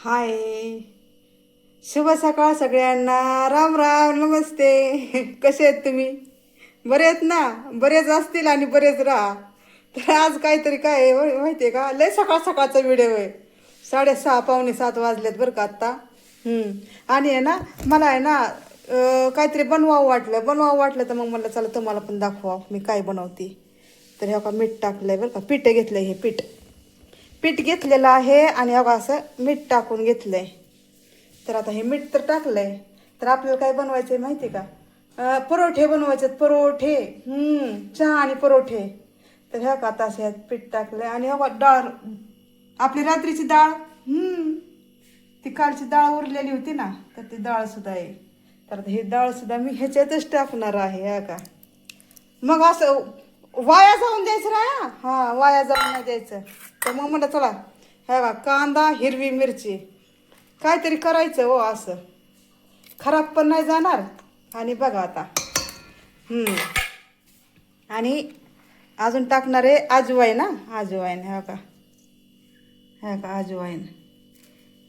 हाय. शुभ सकाळ सगळ्यांना. राम राम नमस्ते. कसे आहेत तुम्ही? बरे आहेत ना? बरेच असतील आणि बरेच राहा. तर आज काहीतरी काय हो, माहिती आहे का? लय सकाळ सकाळचा व्हिडिओ आहे. साडेसहा पावणे सात वाजलेत बरं का आत्ता. आणि आहे ना मला आहे ना काहीतरी बनवावं वाटलं. बनवावं वाटलं तर मग म्हणलं चला तुम्हाला पण दाखवा मी काय बनवते? तर हे का मीठ टाकलंय बरं का? पीठ घेतलं हे पीठ. पीठ घेतलेलं आहे आणि अगं असं मीठ टाकून घेतलं आहे तर आता हे मीठ तर टाकलं आहे तर आपल्याला काय बनवायचं आहे माहिती का परोठे बनवायचे आहेत परोठे चहा आणि परोठे तर ह्या का आता ह्यात पीठ टाकलं आहे आणि हा डाळ आपली रात्रीची डाळ ती कालची डाळ उरलेली होती ना तर ती डाळसुद्धा आहे. तर आता डाळसुद्धा मी ह्याच्यातच टाकणार आहे ह्या का? मग असं वाया जाऊन द्यायचं ना हां वाया जाऊन नाही द्यायचं. तर मग म्हणलं चला हे बा कांदा हिरवी मिरची. काहीतरी करायचं हो असं. खराब पण नाही जाणार. आणि बघा आता. आणि अजून टाकणार आहे आजवाईन ना आजवाईन ह्या का ह्या का आजवाईन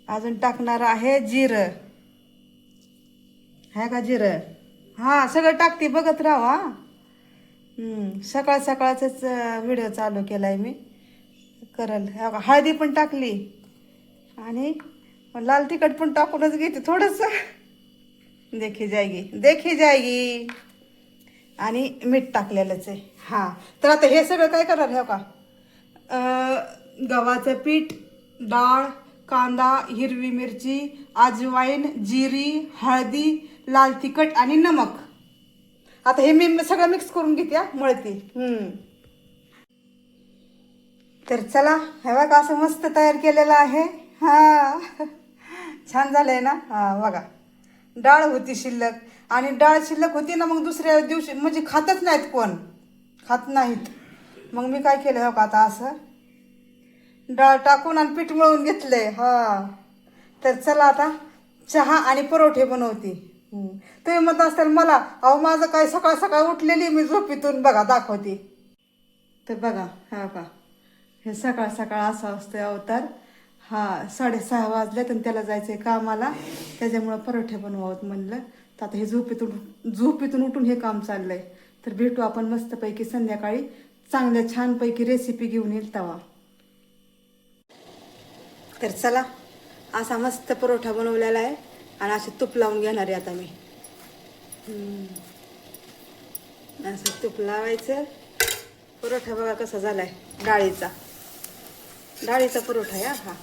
अजून टाकणार आहे जिरं. ह्या का जिरं. हां सगळं टाकते बघत राहा हां. सकाळ सकाळचाच व्हिडिओ चालू केला आहे मी. करल. हळदी पण टाकली. आणि लाल तिखट पण टाकूनच घेते थोडंसं. देखी जायगी देखी जायगी. आणि मीठ टाकलेलंच आहे. हां. तर आता हे सगळं काय करणार हे का? गव्हाचं पीठ डाळ कांदा हिरवी मिरची अजवाईन जिरी हळदी लाल तिखट आणि नमक. आता हे मी सगळं मिक्स करून घेते हा, मळते. हम्म. तर चला हे बघा असं मस्त तयार केलेलं आहे. हां. छान झालं आहे ना? हां बघा. डाळ होती शिल्लक. आणि डाळ शिल्लक होती ना मग दुसऱ्या दिवशी म्हणजे खातच नाहीत कोण. खात नाहीत. मग मी काय केलं हो का आता असं. डाळ टाकून आणि पीठ मळून आहे हा. तर चला आता चहा आणि परोठे बनवते. तुम्ही म्हणत असताल मला अहो माझं काय सकाळ सकाळ उठलेली मी झोपीतून बघा दाखवते. तर बघा हा का हे सकाळ सकाळ असा असतो अवतार. हा साडेसहा वाजल्यात आणि त्याला जायचंय कामाला. त्याच्यामुळं परोठे बनवावत म्हणलं. तर आता हे झोपेतून झोपेतून उठून हे काम चाललंय. तर भेटू आपण मस्तपैकी संध्याकाळी. चांगल्या छानपैकी रेसिपी घेऊन येईल तवा. तर चला असा मस्त परोठा बनवलेला आहे. आणि असे तूप लावून घेणार आहे आता मी. असं तूप लावायचं. परोठा बघा कसा झालाय. डाळीचा. डाळीचा परोठा आहे हा.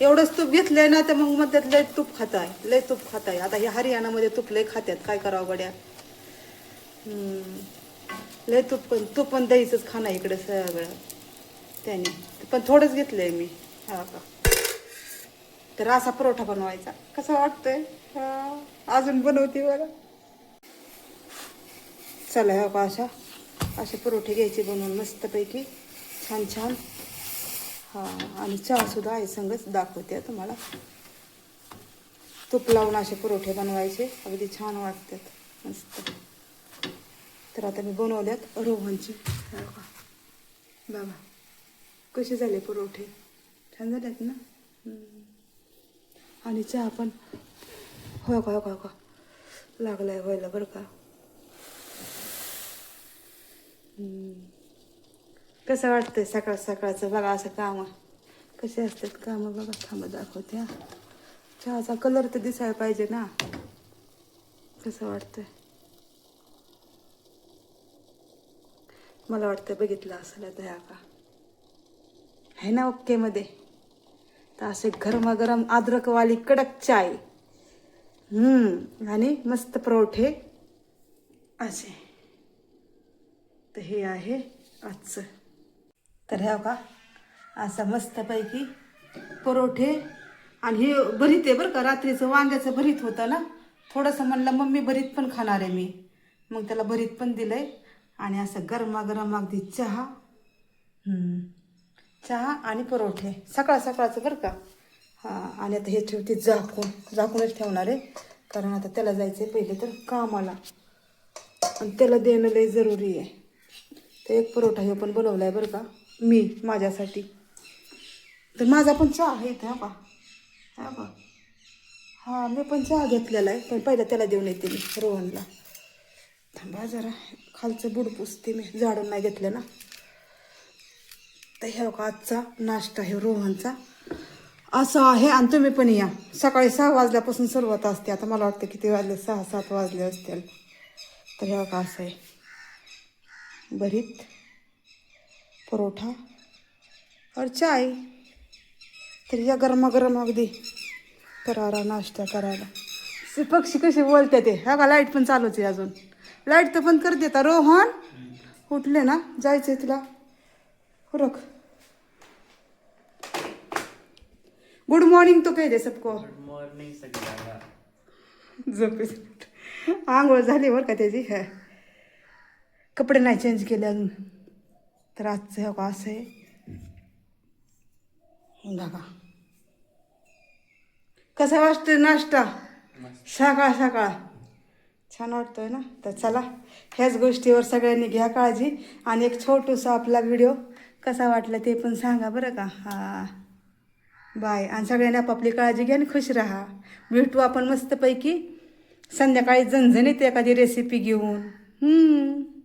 एवढंच तूप घेतलंय ना तर मग मध्यात लय तूप खाताय लय तूप खाताय. आता हे हरियाणामध्ये तूप लय खात्यात काय करावं गड्या लय तूप पण तूप पण दहीचंच खाणं आहे इकडे सगळं. त्याने. पण थोडंच घेतलंय मी. हा का? तर असा परोठा बनवायचा. कसं वाटतंय? अजून बनवते बघा चला हो का अशा. असे परोठे घ्यायचे बनवून मस्तपैकी. छान छान. हां आणि चहासुद्धा आहे संगच दाखवते तुम्हाला तूप लावून असे परोठे बनवायचे अगदी छान वाटतात मस्त. तर आता मी बनवल्यात रोहनचे. का बाबा कसे झाले परोठे छान झालेत ना? आणि चहा पण. हो, हो का हो का लागलाय व्हायला बरं का. कसं वाटतंय? सकाळ सकाळचं बघा असं काम. कसे असतात कामं बघा. थांबा दाखवते हा. चहाचा कलर तर दिसायला पाहिजे ना. कसं वाटतंय? मला वाटतं बघितलं असेल दया का. आहे ना ओके मध्ये? तर असे गरमागरम अद्रकवाली कडक चाय. आणि मस्त परोठे. असे. तर हे आहे आजचं. तर ह्या का असं मस्तपैकी परोठे आणि हे भरीत आहे बरं का रात्रीचं वांग्याचं भरीत होतं ना? थोडंसं म्हणलं मम्मी भरीत पण खाणार आहे मी. मग त्याला भरीत पण दिलं आहे आणि असं गरमागरम अगदी चहा. चहा आणि परोठे सकाळ सकाळचं बरं का? हां आणि आता हे ठेवते झाकून. झाकूनच ठेवणार आहे. कारण आता त्याला जायचं आहे पहिले तर कामाला. आणि त्याला देणं लय जरुरी आहे. तर एक परोठा हे पण बनवला आहे बरं का? मी माझ्यासाठी. तर माझा पण चहा आहे इथे हा पा हा पा मी पण चहा घेतलेला आहे पण पहिला त्याला देऊन येते मी रोहनला. थांबा जरा खालचं बुड पुसते मी झाडून नाही घेतलं ना. तर ह्या का आजचा नाश्ता आहे रोहनचा. असं आहे आणि तुम्ही पण या. सकाळी सहा वाजल्यापासून सुरुवात असते. आता मला वाटतं किती वाजले? सहा सात वाजले असतील. तर ह्या का असं आहे. भरीत परोठा और चाय। तर या गरमागरम अगदी करारा नाश्ता करायला। पक्षी कसे बोलते ते? हा का लाइट पण चालूच आहे अजून. लाइट तर पण करते आता. रोहन उठले ना? जायचंय तुला. हुरक गुड मॉर्निंग तो कह दे सबको? गुड मॉर्निंग सगळ्यांना. झोपेस आंघोळ झाली बरं का त्याची? हा. कपडे नाही चेंज केले अजून. तर आजचं हे का असं. आहे बघा. कसा वाटतोय नाश्ता? सकाळ सकाळ. छान वाटतोय ना? तर चला ह्याच गोष्टीवर सगळ्यांनी घ्या काळजी. आणि एक छोटूसा आपला व्हिडिओ कसा वाटला ते पण सांगा बरं का? हा. बाय. आणि सगळ्यांनी आपापली काळजी घ्या आणि खुश राहा. भेटू आपण मस्तपैकी. संध्याकाळी झणझणीत एखादी रेसिपी घेऊन. हम्म.